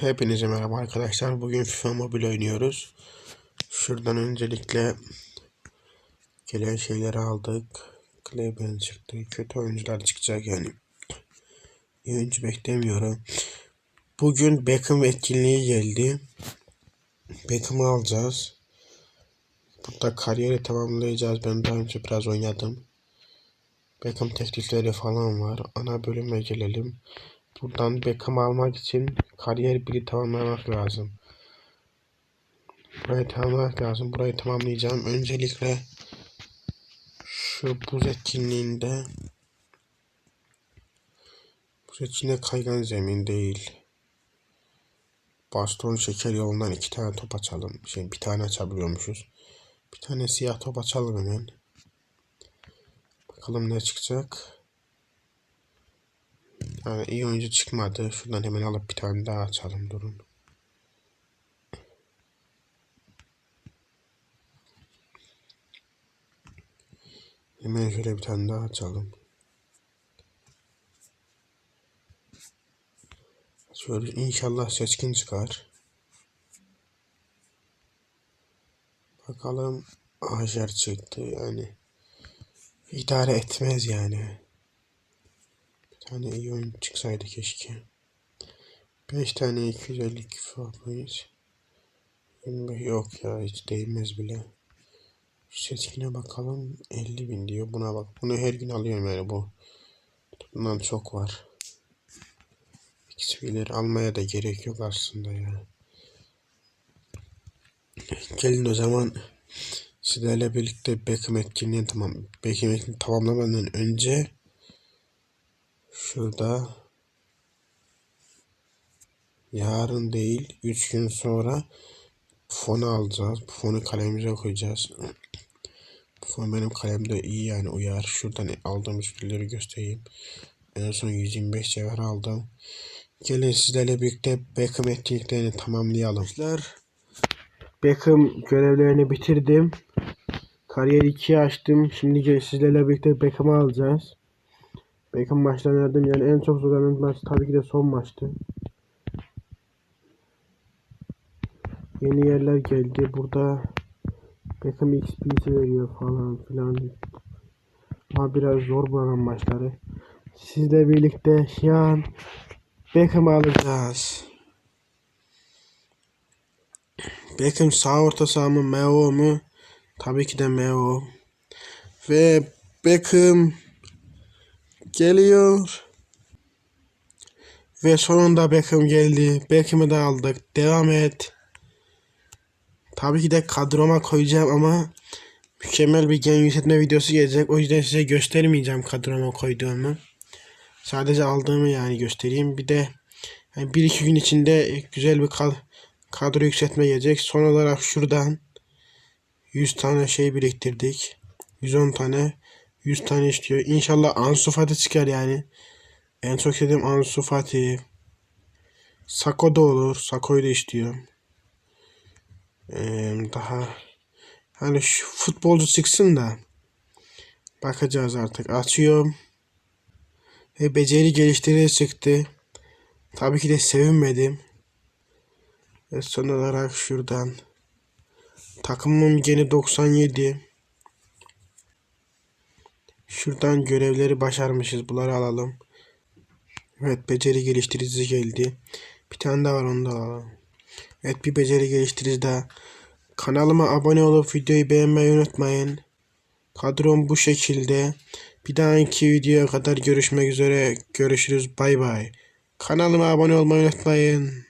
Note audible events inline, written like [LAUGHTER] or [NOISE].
Hepinize merhaba arkadaşlar. Bugün FIFA Mobile oynuyoruz. Şuradan öncelikle gelen şeyleri aldık. Cleveland çıktı. Kötü oyuncular çıkacak yani. Oyuncu beklemiyorum. Bugün Beckham etkinliği geldi. Beckham'ı alacağız. Burada kariyeri tamamlayacağız. Ben daha önce biraz oynadım. Beckham teklifleri falan var. Ana bölüme gelelim. Buradan Beckham almak için kariyer biri tamamlamak lazım. Burayı tamamlamak lazım. Burayı tamamlayacağım. Öncelikle şu buz etkinliğinde buz etkinliğinde kaygan zemin değil. Baston şeker yolundan iki tane top açalım. Şey bir tane açabiliyormuşuz. Bir tane siyah top açalım hemen. Bakalım ne çıkacak. Yani iyi oyuncu çıkmadı. Şuradan hemen alıp bir tane daha açalım durun. Hemen şöyle bir tane daha açalım. Şöyle inşallah seçkin çıkar. Bakalım Ajer çıktı yani. idare etmez yani. Tane iyi oyun çıksaydı keşke. 5 tane 252 fabrayız. 25 yok ya hiç değmez bile. Şu seçkine bakalım 50 bin diyor buna bak. Bunu her gün alıyorum yani bu. Bundan çok var. XP'leri almaya da gerek yok aslında ya. Gelin o zaman sizlerle birlikte Beckham etkinliğini tamam Beckham etkinliğini tamamlamadan önce şurada yarın değil 3 gün sonra fonu alacağız. Fonu kalemimize koyacağız. [CLEARS THROAT] Fon benim kalemde iyi yani uyar. Şuradan aldığım üstleri göstereyim. En son 125 cevher aldım. Gelin sizlerle birlikte Beckham etkinliklerini tamamlayalım. Arkadaşlar Beckham görevlerini bitirdim. Kariyer 2'ye açtım. Şimdi sizlerle birlikte Beckham'ı alacağız. Beckham maçlarını verdim. Yani en çok zorlanan maç tabii ki de son maçtı. Yeni yerler geldi. Burada Beckham XP'si veriyor falan filan. Ama biraz zor bulanan maçları. Sizle birlikte şu an Beckham'ı alacağız. Beckham sağ orta saha mı Meo mu? Tabii ki de Meo. Ve Beckham geliyor. Ve sonunda Beckham geldi. Beckham'ı da aldık. Devam et. Tabii ki de kadroma koyacağım ama mükemmel bir gen yükseltme videosu gelecek. O yüzden size göstermeyeceğim kadroma koyduğumu. Sadece aldığımı yani göstereyim. Bir de yani bir iki gün içinde güzel bir kad- kadro yükseltme gelecek. Son olarak şuradan 100 tane şey biriktirdik. 110 tane 100 tane istiyor. İnşallah Ansu Fati çıkar yani. En çok istediğim Ansu Fati. Sako da olur. Sako'yu da istiyorum. Ee, daha hani şu futbolcu çıksın da bakacağız artık. Açıyorum. Ve beceri geliştirici çıktı. Tabii ki de sevinmedim. Ve son olarak şuradan takımım gene 97. Şuradan görevleri başarmışız. Bunları alalım. Evet beceri geliştirici geldi. Bir tane daha var onu da alalım. Evet bir beceri geliştirici daha. Kanalıma abone olup videoyu beğenmeyi unutmayın. Kadrom bu şekilde. Bir dahaki videoya kadar görüşmek üzere. Görüşürüz. Bay bay. Kanalıma abone olmayı unutmayın.